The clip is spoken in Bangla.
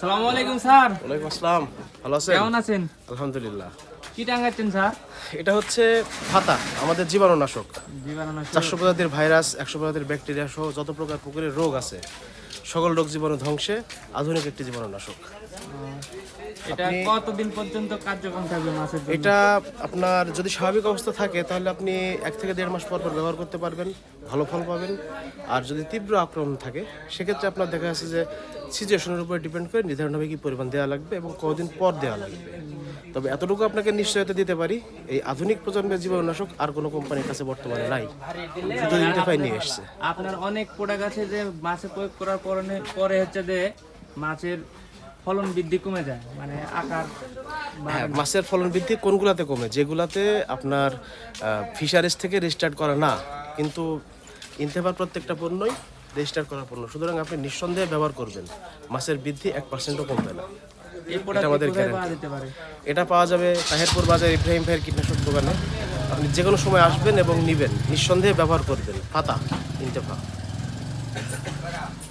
সালামু আলাইকুম স্যার। ওয়ালাইকুম আসসালাম। ভালো আছেন? কেমন আছেন? আলহামদুলিল্লাহ। কি স্যার? এটা হচ্ছে ফাতা আমাদের জীবাণুনাশক। জীবাণুনাশক। চারশো প্রজাতির ভাইরাস একশো প্রজাতির ব্যাকটেরিয়া সহ যত প্রকার পুকুরের রোগ আছে সকল রোগ জীবাণু ধ্বংসে আধুনিক একটি জীবাণুনাশক। এটা কতদিন পর্যন্ত কার্যক্রম থাকবে মাছের এটা আপনার যদি স্বাভাবিক অবস্থা থাকে তাহলে আপনি এক থেকে দেড় মাস পর পর ব্যবহার করতে পারবেন ভালো ফল পাবেন। আর যদি তীব্র আক্রমণ থাকে সেক্ষেত্রে আপনার দেখা যাচ্ছে যে সিচুয়েশনের উপরে ডিপেন্ড করে নির্ধারণ হবে কি পরিমাণ দেওয়া লাগবে এবং কতদিন পর দেওয়া লাগবে। তবে এতটুকু আপনাকে নিশ্চয়তা দিতে পারি এই আধুনিক প্রজন্মের জীবাণুনাশক আর কোনো কোম্পানির কাছে বর্তমানে নাই। শুধু নিয়ে এসছে। আপনার অনেক প্রোডাক্ট আছে যে মাছে প্রয়োগ করার পরে পরে হচ্ছে যে মাছের ফলন বৃদ্ধি কমে যায় মানে আকার হ্যাঁ মাছের ফলন বৃদ্ধি কোনগুলাতে কমে? যেগুলাতে আপনার ফিশারিজ থেকে রেজিস্টার্ড করা না কিন্তু ইনতেফার প্রত্যেকটা পণ্যই রেজিস্টার করা পণ্য। সুতরাং আপনি নিঃসন্দেহে ব্যবহার করবেন। মাছের বৃদ্ধি এক পার্সেন্টও কমবে না। এই আমাদের এটা পাওয়া যাবে তাহেরপুর বাজার ইব্রাহিম ভাইয়ের কীটনাশক দোকানে। আপনি যে কোনো সময় আসবেন এবং নিবেন নিঃসন্দেহে ব্যবহার করবেন। পাতা ইনতেফা